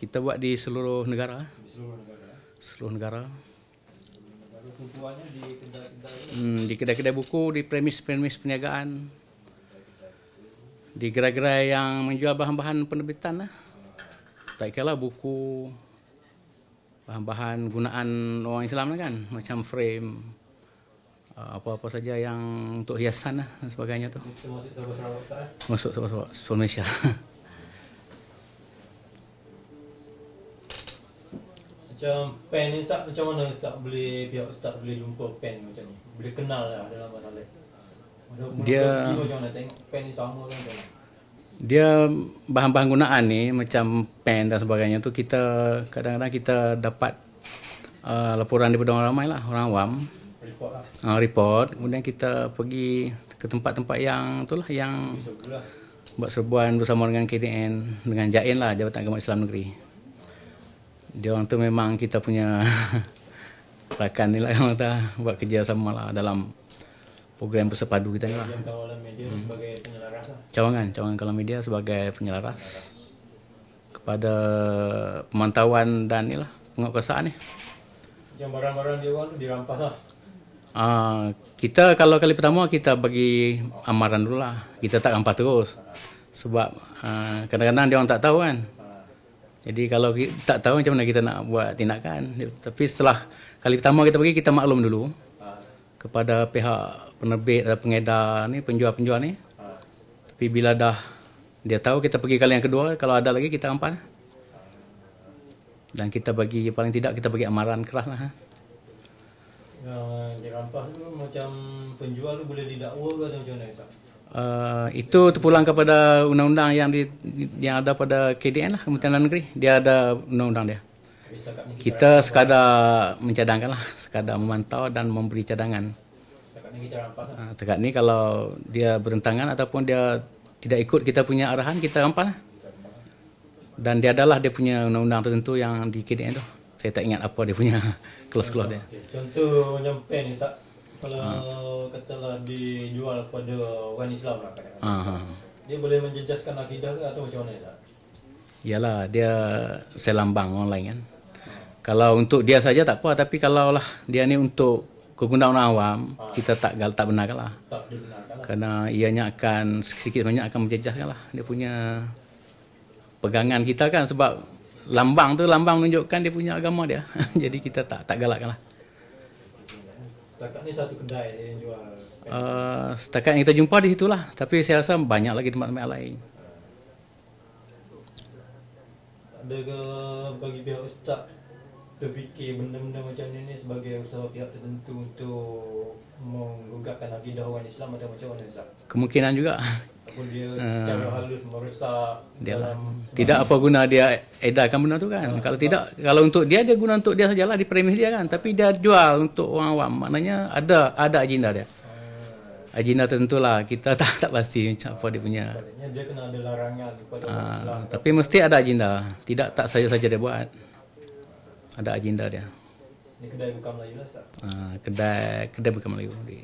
Kita buat di seluruh negara. di seluruh negara. Seluruh negara. Di kedai-kedai Hmm, di kedai-kedai buku, di premis-premis perniagaan. Di gerai-gerai yang menjual bahan-bahan penerbitan lah. Tak kira lah buku, bahan-bahan gunaan orang Islam lah kan. Macam frame, uh, apa-apa saja yang untuk hiasan lah dan sebagainya tu. Masuk Sabah Sarawak Ustaz. eh? Masuk sebab Malaysia. Macam pen ni Ustaz, macam mana Ustaz boleh pihak Ustaz boleh jumpa pen macam ni? Boleh kenal lah dalam masalah. Masa Dia- macam mana tengok pen ni sama kan macam mana? Dia bahan-bahan gunaan ni macam pen dan sebagainya tu kita kadang-kadang kita dapat uh, laporan daripada orang ramai lah, orang awam. Report lah. uh, report kemudian kita pergi ke tempat-tempat yang itulah yang Bisa pula. buat serbuan bersama dengan KDN dengan JAIN lah Jabatan Agama Islam Negeri dia orang tu memang kita punya rakan ni lah orang kata buat kerja sama lah dalam program bersepadu kita ni lah Yang kawalan media Hmm. sebagai penyelaras lah. cawangan cawangan kalam media sebagai penyelaras kepada pemantauan dan ni lah penguatkuasaan ni Macam barang-barang dia orang tu dirampas lah. Ah, kita kalau kali pertama kita bagi amaran dulu lah. Kita tak rampas terus. Sebab ah, kadang-kadang dia orang tak tahu kan. Jadi kalau kita tak tahu macam mana kita nak buat tindakan. Tapi setelah kali pertama kita pergi kita maklum dulu Ha. kepada pihak penerbit atau pengedar ni, penjual-penjual ni. Ha. Tapi bila dah dia tahu kita pergi kali yang kedua, kalau ada lagi kita rampas. Dan kita bagi paling tidak kita bagi amaran keras lah. Ha. Yang dirampas tu macam penjual tu boleh didakwa ke atau macam mana? Uh, itu terpulang kepada undang-undang yang di, yang ada pada KDN lah Kementerian Dalam Negeri. Dia ada undang-undang dia. Kita, sekadar mencadangkan lah sekadar memantau dan memberi cadangan. Uh, tekat ni kalau dia bertentangan ataupun dia tidak ikut kita punya arahan kita rampas lah. Dan dia adalah dia punya undang-undang tertentu yang di KDN tu. Saya tak ingat apa dia punya clause-clause dia. Contoh macam pen ni Ustaz. Kalau Ha. katalah dijual kepada orang Islam lah kadang-kadang. uh, Dia boleh menjejaskan akidah ke atau macam mana? Yalah dia selambang online kan. Kalau untuk dia saja tak apa tapi kalau lah dia ni untuk kegunaan orang awam kita tak gal tak benarkan lah. Tak dibenarkan lah. Kerana ianya akan sikit banyak akan menjejaskan lah dia punya pegangan kita kan sebab lambang tu lambang menunjukkan dia punya agama dia. Jadi kita tak tak galakkan lah. Setakat ni satu kedai yang jual. Uh, setakat yang kita jumpa di situlah tapi saya rasa banyak lagi tempat-tempat lain. Ada ke bagi pihak Ustaz terfikir benda-benda macam ni sebagai usaha pihak tertentu untuk menggugatkan akidah orang Islam atau macam mana Ustaz? Kemungkinan juga Ataupun dia secara halus merosak dia lah. dalam Tidak apa guna dia edarkan benda tu kan. Kalau tidak, kalau untuk dia, dia guna untuk dia sajalah di premis dia kan. Tapi dia jual untuk orang awam. Maknanya ada ada agenda dia. Agenda tertentu lah. Kita tak tak pasti macam apa dia punya. Dia kena ada larangan kepada orang Ah, Islam. tapi mesti ada agenda. Tidak tak saja-saja dia buat. Ada agenda dia. Ni kedai bukan Melayu lah Ustaz. Ah, kedai kedai bukan Melayu. Di,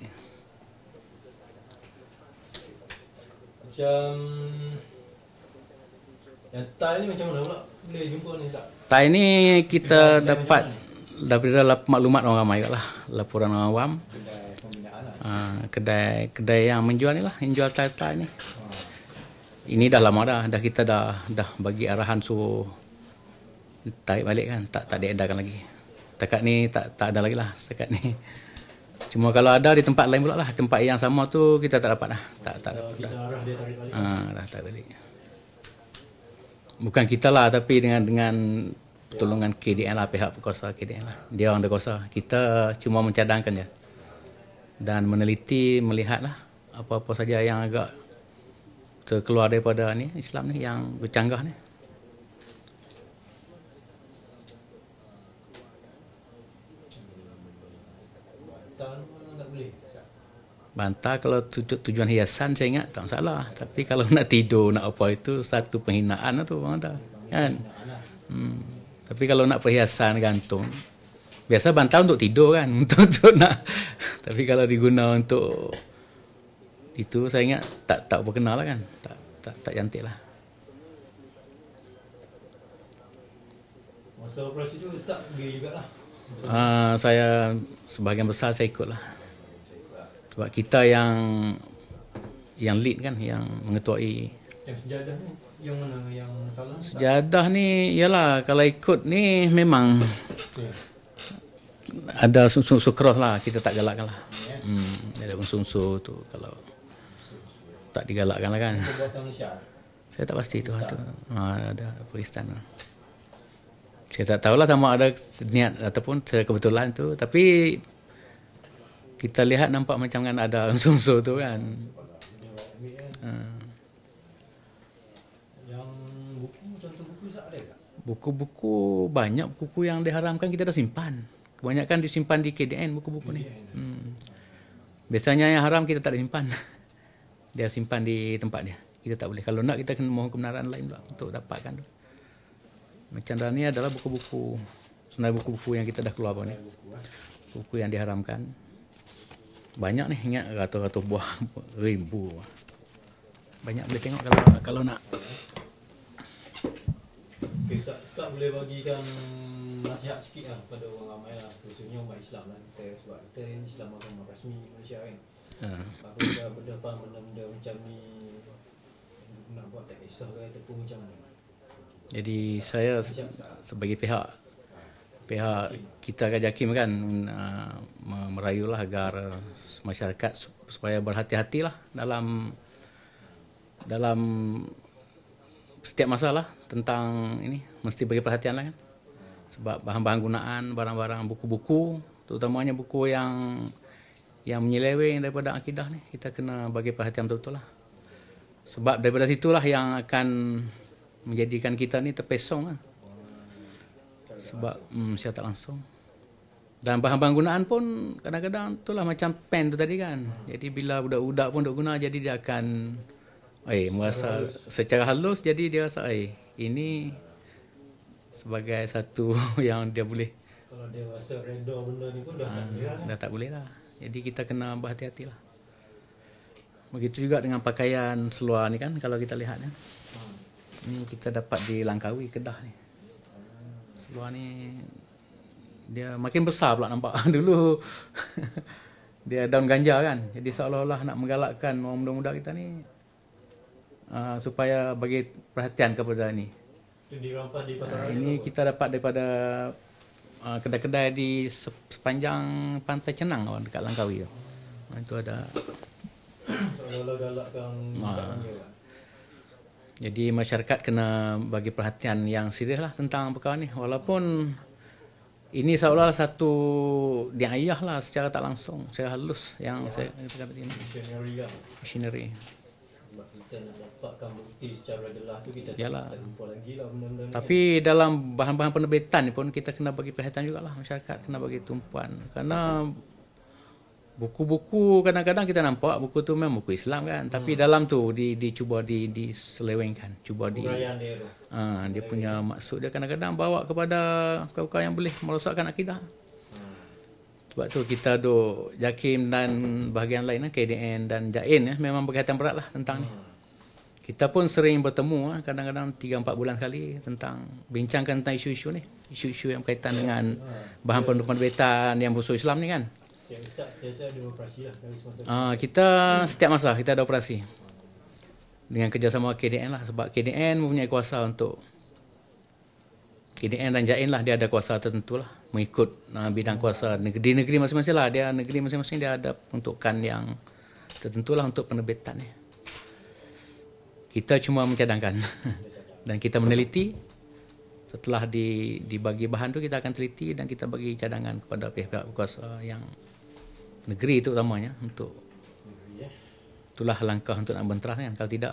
Macam yang Thai ni macam mana pula? Boleh jumpa ni Ustaz? Tai ni kita Kedai- dapat daripada lap- maklumat orang ramai lah. Laporan orang awam. Kedai pembinaan lah. Ah, kedai kedai yang menjual ni lah, yang jual tai-tai ni. Ini dah lama dah, dah kita dah dah bagi arahan suruh tarik balik kan, tak tak diedarkan lagi. Setakat ni tak tak ada lagi lah setakat ni. Cuma kalau ada di tempat lain pula lah, tempat yang sama tu kita tak dapat lah. Tak tak dapat kita dah. arah dia tarik balik. Ah, dah tak balik. Bukan kita lah tapi dengan dengan pertolongan KDN lah pihak berkuasa KDN lah. Dia orang ada kuasa. Kita cuma mencadangkan je. Dan meneliti melihat lah apa-apa saja yang agak terkeluar daripada ni Islam ni yang bercanggah ni. Tahun mana tak boleh Ustaz? Bantal kalau tuju, tujuan hiasan saya ingat tak masalah. Tapi kalau nak tidur nak apa itu satu penghinaan lah tu orang kata. Kan? Hmm. Tapi kalau nak perhiasan gantung biasa bantal untuk tidur kan untuk untuk nak tapi kalau diguna untuk itu saya ingat tak tak berkenal lah kan tak tak tak cantik lah Masa operasi tu Ustaz pergi jugalah. Uh, saya sebahagian besar saya ikut lah. Sebab kita yang yang lead kan, yang mengetuai. Yang sejadah ni, yang mana yang salah? Sejadah ni, yalah kalau ikut ni memang Ya. ada unsur-unsur cross lah, kita tak galakkan lah. Ya. Hmm, ada unsur-unsur tu kalau tak digalakkan lah kan. Saya tak pasti tu. tu. Ha, ada Pakistan. lah. Saya tak tahulah sama ada niat ataupun secara kebetulan tu. Tapi kita lihat nampak macam kan ada unsur-unsur tu kan. Yang buku, contoh buku Ustaz ada tak? Buku-buku banyak buku yang diharamkan kita dah simpan. Kebanyakan disimpan di KDN buku-buku ni. Hmm. Biasanya yang haram kita tak ada simpan. Dia simpan di tempat dia. Kita tak boleh. Kalau nak kita kena mohon kebenaran lain pula untuk dapatkan tu. Macam ni adalah buku-buku sebenarnya buku-buku yang kita dah keluar apa ni. Buku yang diharamkan. Banyak ni ingat ratus-ratus buah ribu. Banyak boleh tengok kalau kalau nak. Okay, Ustaz, Ustaz boleh bagikan nasihat sikit lah pada orang ramai lah khususnya umat Islam lah kita sebab kita ni Islam agama rasmi Malaysia kan Ha. apa dah berdepan benda-benda macam ni nak buat tak kisah ke ataupun macam mana Jadi saya se- sebagai pihak pihak kita kan Jakim kan uh, me- merayulah agar masyarakat su- supaya berhati-hatilah dalam dalam setiap masalah tentang ini. Mesti bagi perhatian lah kan. Sebab bahan-bahan gunaan barang-barang buku-buku terutamanya buku yang yang menyeleweng daripada akidah ni kita kena bagi perhatian betul-betul lah. Sebab daripada situlah yang akan menjadikan kita ni terpesong lah. Sebab hmm, secara tak langsung. Dan bahan-bahan gunaan pun kadang-kadang itulah macam pen tu tadi kan. Jadi bila budak-budak pun duk guna jadi dia akan eh merasa secara halus jadi dia rasa eh ini sebagai satu yang dia boleh kalau dia rasa reda benda ni pun dah tak boleh lah dah tak boleh lah. Jadi kita kena berhati-hati lah. Begitu juga dengan pakaian seluar ni kan kalau kita lihat kan. Ni kita dapat di Langkawi Kedah ni. Seluar ni dia makin besar pula nampak. Dulu dia daun ganja kan. Jadi seolah-olah nak menggalakkan orang muda-muda kita ni uh, supaya bagi perhatian kepada ni. Di pasar Uh, ini kita dapat daripada uh, kedai-kedai di sep- sepanjang pantai Cenang oh, dekat Langkawi tu. Uh, itu ada Seolah-olah galakkan Ah. Jadi masyarakat kena bagi perhatian yang serius lah tentang perkara ni. Walaupun ini seolah satu diayah lah secara tak langsung, secara halus yang saya kita dapat ini. Missionary lah Machinery. sebab kita nak dapatkan bukti secara jelas tu kita Yalah. tak jumpa lagi lah benda-benda ni Tapi dalam bahan-bahan penerbitan ni pun kita kena bagi perhatian jugalah masyarakat kena bagi tumpuan kerana buku-buku kadang-kadang kita nampak buku tu memang buku Islam kan tapi dalam tu di dicuba di diselewengkan cuba di dia tu ha, dia punya maksud dia kadang-kadang bawa kepada perkara yang boleh merosakkan akidah sebab tu kita duk Jakim dan bahagian lain lah, KDN dan Jain ya, memang berkaitan berat lah tentang ni. Kita pun sering bertemu ah, kadang-kadang 3-4 bulan sekali tentang bincangkan tentang isu-isu ni. Isu-isu yang berkaitan dengan bahan penerbitan yang berusaha Islam ni kan. Lah Ah, kita setiap masa kita ada operasi. Dengan kerjasama KDN lah sebab KDN mempunyai kuasa untuk KDN dan Jain lah dia ada kuasa tertentu lah mengikut uh, bidang kuasa di negeri masing-masing lah dia negeri masing-masing dia ada peruntukan yang tertentu lah untuk penerbitan ni. Kita cuma mencadangkan dan kita meneliti setelah di dibagi bahan tu kita akan teliti dan kita bagi cadangan kepada pihak-pihak berkuasa yang negeri itu utamanya untuk itulah langkah untuk nak benterah kan kalau tidak.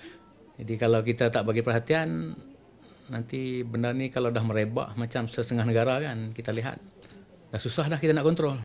Jadi kalau kita tak bagi perhatian nanti benda ni kalau dah merebak macam setengah negara kan kita lihat dah susah dah kita nak kontrol